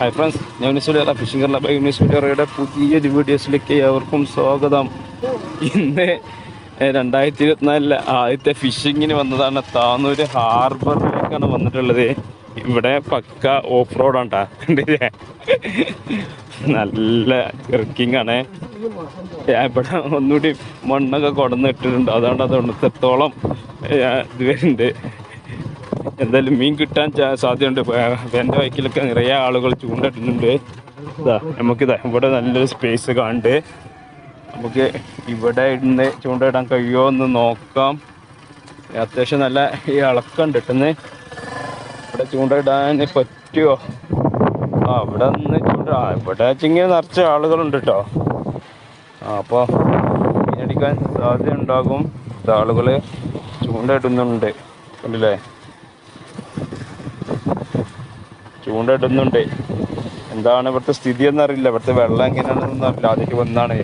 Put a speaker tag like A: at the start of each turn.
A: Hi friends ഞാൻ university fishing Kerala. ബൈ യൂണിവേഴ്സിറ്റിയുടെ പുതിയൊരു വീഡിയോസിലേക്ക് ഏവർക്കും സ്വാഗതം. ഇന്ന് രണ്ടായിരത്തി ഇരുപത്തിനാലിലെ ആദ്യത്തെ ഫിഷിങ്ങിന് വന്നതാണ് താന്നൂര് ഹാർബറിലേക്കാണ് വന്നിട്ടുള്ളത്. ഇവിടെ പക്ക ഓഫ് റോഡാണ്. കണ്ടില്ലേ? നല്ല ട്രക്കിംഗ് ആണ് ഇവിടെ ഒന്നുകൂടി മണ്ണൊക്കെ കൊടന്നിട്ടിട്ടുണ്ട് അതുകൊണ്ട് അത് ഇത്രത്തോളം ഇത് വരുന്നുണ്ട്. എന്തായാലും മീൻ കിട്ടാൻ സാധ്യതയുണ്ട്. എന്റെ വൈക്കിലൊക്കെ നിറയെ ആളുകൾ ചൂണ്ടിട്ടുണ്ട് ഇതാ നമുക്കിതാ ഇവിടെ നല്ലൊരു സ്പേസ് കാണുന്നുണ്ട് നമുക്ക് ഇവിടെ ഇന്ന് ചൂണ്ടയിടാൻ കഴിയുമോ എന്ന് നോക്കാം. അത്യാവശ്യം നല്ല ഈ ഇളക്കം കിട്ടുന്നത് ഇവിടെ ചൂണ്ടയിടാൻ പറ്റുമോ? ആ ഇവിടെ നിന്ന് ചൂണ്ട ആ ഇവിടെ വെച്ചിങ്ങനെ നിറച്ച ആളുകളുണ്ട് കേട്ടോ ആ അപ്പോൾ മീനടിക്കാൻ സാധ്യത ഉണ്ടാകും ആളുകൾ ചൂണ്ടയിടുന്നുണ്ട് കണ്ടില്ലേ? ചൂണ്ടയിടുന്നുണ്ട്. എന്താണ് ഇവിടുത്തെ സ്ഥിതി എന്നറിയില്ല. ഇവിടുത്തെ വെള്ളം എങ്ങനെയാണെന്നൊന്നും അറിയില്ല. ആദ്യമായിട്ട് വന്നാണ്